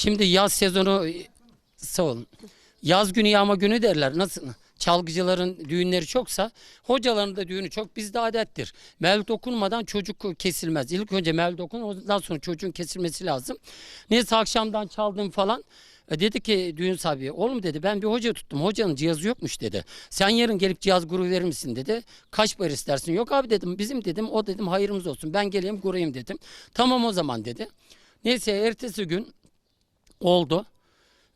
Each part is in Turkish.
Şimdi yaz sezonu sağ olun. Yaz günü yağma günü derler. Nasıl? Çalgıcıların düğünleri çoksa hocaların da düğünü çok bizde adettir. Mevlüt okunmadan çocuk kesilmez. İlk önce mevlüt okun ondan sonra çocuğun kesilmesi lazım. Neyse akşamdan çaldım falan. E dedi ki düğün sahibi oğlum dedi ben bir hoca tuttum hocanın cihazı yokmuş dedi. Sen yarın gelip cihaz grubu verir misin dedi. Kaç para istersin yok abi dedim bizim dedim o dedim hayırımız olsun ben geleyim kurayım dedim. Tamam o zaman dedi. Neyse ertesi gün oldu.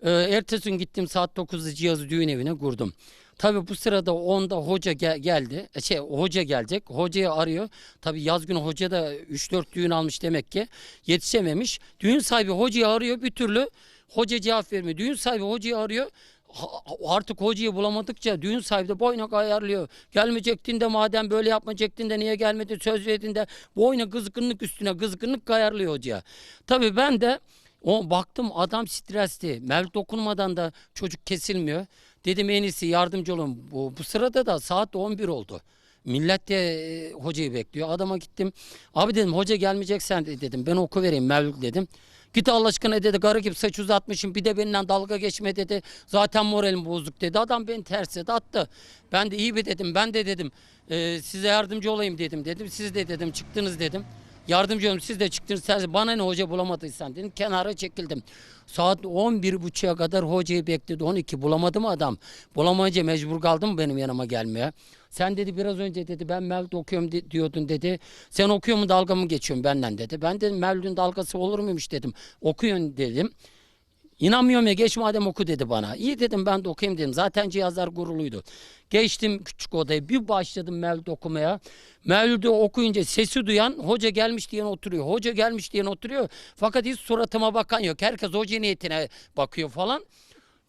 Ee, ertesi gün gittim saat 9'da cihazı düğün evine kurdum. Tabi bu sırada 10'da hoca gel- geldi. E, Şey hoca gelecek. Hocayı arıyor. Tabi yaz günü hoca da 3-4 düğün almış demek ki. Yetişememiş. Düğün sahibi hocayı arıyor bir türlü. Hoca cevap vermiyor. Düğün sahibi hocayı arıyor. Artık hocayı bulamadıkça düğün sahibi de boyuna ayarlıyor. Gelmeyecektin de madem böyle yapmayacaktın da niye gelmedi söz verdin de boyuna kızgınlık üstüne kızgınlık ayarlıyor hocaya. Tabii ben de o baktım adam stresli. Mevlüt okunmadan da çocuk kesilmiyor. Dedim en iyisi yardımcı olun. Bu, bu sırada da saat 11 oldu. Millet de e, hocayı bekliyor. Adama gittim. Abi dedim hoca gelmeyecek sen de dedim. Ben oku vereyim Mevlüt dedim. Git Allah aşkına dedi garı gibi saç uzatmışım bir de benimle dalga geçme dedi. Zaten moralim bozuk dedi. Adam beni ters dedi attı. Ben de iyi bir dedim. Ben de dedim e, size yardımcı olayım dedim. Dedim siz de dedim çıktınız dedim. Yardımcı olun siz de çıktınız. Sen- Bana ne hoca bulamadıysan dedim. Kenara çekildim. Saat 11.30'a kadar hocayı bekledi. 12 bulamadım adam. Bulamayınca mecbur kaldım benim yanıma gelmeye. Sen dedi biraz önce dedi ben Mevlüt okuyorum di- diyordun dedi. Sen okuyor mu dalga mı geçiyorsun benden dedi. Ben dedim Mevlüt'ün dalgası olur muymuş dedim. Okuyorsun dedim. İnanmıyorum ya geç madem oku dedi bana. İyi dedim ben de okuyayım dedim. Zaten cihazlar kuruluydu. Geçtim küçük odaya bir başladım Mevlüt okumaya. Mevlüt'ü okuyunca sesi duyan hoca gelmiş diyen oturuyor. Hoca gelmiş diyen oturuyor. Fakat hiç suratıma bakan yok. Herkes hoca niyetine bakıyor falan.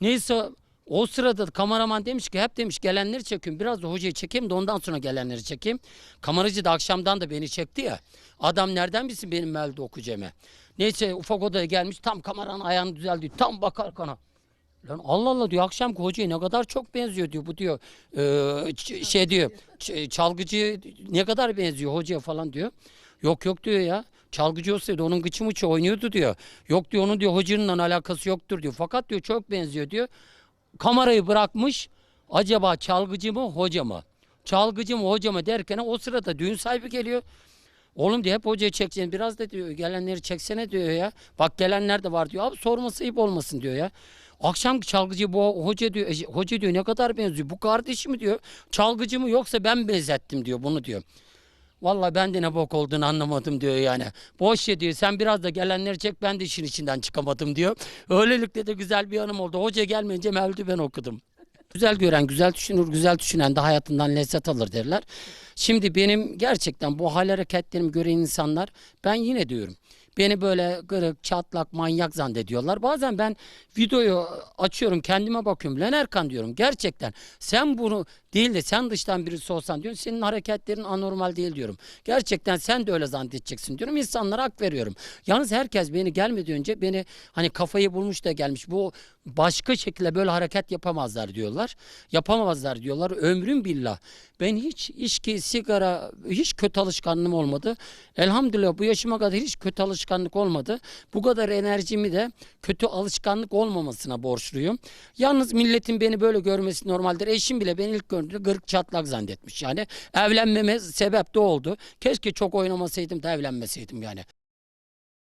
Neyse o sırada kameraman demiş ki hep demiş gelenleri çekiyorum. Biraz da hocayı çekeyim de ondan sonra gelenleri çekeyim. Kameracı da akşamdan da beni çekti ya. Adam nereden bilsin benim Mevlüt'ü okuyacağımı. Neyse ufak odaya gelmiş tam kameranın ayağını düzeldi. Tam bakar kana. Lan Allah Allah diyor akşamki hocaya ne kadar çok benziyor diyor bu diyor. Ç- şey diyor çalgıcı ne kadar benziyor hocaya falan diyor. Yok yok diyor ya. Çalgıcı olsaydı onun gıçı mıçı oynuyordu diyor. Yok diyor onun diyor hocanın alakası yoktur diyor. Fakat diyor çok benziyor diyor. Kamerayı bırakmış. Acaba çalgıcı mı hoca mı? Çalgıcı mı hoca mı derken o sırada düğün sahibi geliyor. Oğlum diyor hep hocayı çekeceksin biraz da diyor gelenleri çeksene diyor ya. Bak gelenler de var diyor. Abi sorması ayıp olmasın diyor ya. Akşam çalgıcı bu hoca diyor. e, Hoca diyor ne kadar benziyor. Bu kardeşi mi diyor. Çalgıcı mı yoksa ben benzettim diyor bunu diyor. Vallahi ben de ne bok olduğunu anlamadım diyor yani. Boş ya diyor sen biraz da gelenleri çek ben de işin içinden çıkamadım diyor. Öylelikle de güzel bir anım oldu. Hoca gelmeyince Mevlüt'ü ben okudum. Güzel gören güzel düşünür, güzel düşünen de hayatından lezzet alır derler. Şimdi benim gerçekten bu hal hareketlerimi gören insanlar ben yine diyorum. Beni böyle kırık, çatlak, manyak zannediyorlar. Bazen ben videoyu açıyorum, kendime bakıyorum. Lan Erkan diyorum gerçekten sen bunu değil de sen dıştan birisi olsan diyorum. Senin hareketlerin anormal değil diyorum. Gerçekten sen de öyle zannedeceksin diyorum. İnsanlara hak veriyorum. Yalnız herkes beni gelmeden önce beni hani kafayı bulmuş da gelmiş. Bu başka şekilde böyle hareket yapamazlar diyorlar. Yapamazlar diyorlar. Ömrüm billah. Ben hiç içki, sigara, hiç kötü alışkanlığım olmadı. Elhamdülillah bu yaşıma kadar hiç kötü alışkanlık olmadı. Bu kadar enerjimi de kötü alışkanlık olmamasına borçluyum. Yalnız milletin beni böyle görmesi normaldir. Eşim bile beni ilk gördüğünde gırk çatlak zannetmiş. Yani evlenmeme sebep de oldu. Keşke çok oynamasaydım da evlenmeseydim yani.